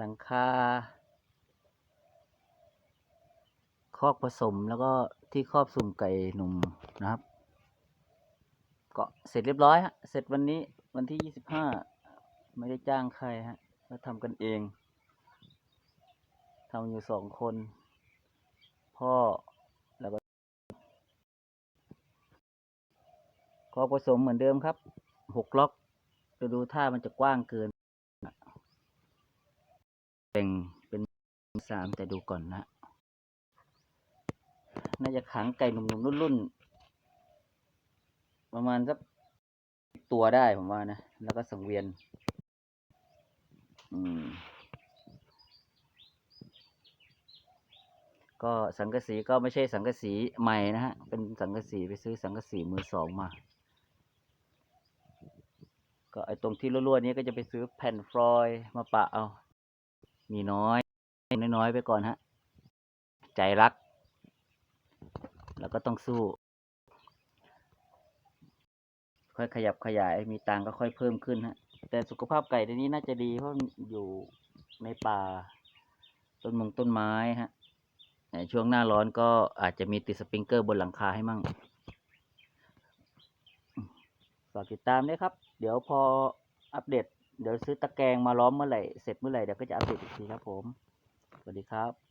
หลังคา คอกผสมแล้วก็ที่ครอบสุ่มไก่หนุ่มนะครับ ก็เสร็จเรียบร้อยฮะ เสร็จวันนี้วันที่ยี่สิบห้าไม่ได้จ้างใครฮะก็ทำกันเองทำอยู่สองคน พ่อแล้วก็คอกผสมเหมือนเดิมครับหกล็อกจะดูท่ามันจะกว้างเกิน แบ่งเป็นสามแต่ดูก่อนนะ น่าจะขังไก่หนุ่มๆรุ่นๆ ประมาณสักตัวได้ผมว่านะ แล้วก็สังเวียน อืม ก็สังกะสีก็ไม่ใช่สังกะสีใหม่นะฮะ เป็นสังกะสีไปซื้อสังกะสีมือสองมา ก็ไอ้ตรงที่รั่วๆนี้ก็จะไปซื้อแผ่นฟลอยด์มาปะเอา มีน้อย น้อยๆไปก่อนฮะ ใจรัก แล้วก็ต้องสู้ ค่อยขยับขยาย มีตังก็ค่อยเพิ่มขึ้นฮะ แต่สุขภาพไก่ในนี้น่าจะดีเพราะอยู่ในป่า ต้นมงต้นไม้ฮะช่วงหน้าร้อนก็อาจจะมีติดสปริงเกอร์บนหลังคาให้มั่ง ฝากติดตามด้วยครับ เดี๋ยวพออัปเดต เดี๋ยวซื้อตะแกรงมาล้อมเมื่อไหร่ เสร็จเมื่อไหร่เดี๋ยวก็จะอัปเดตอีกทีครับผม สวัสดีครับ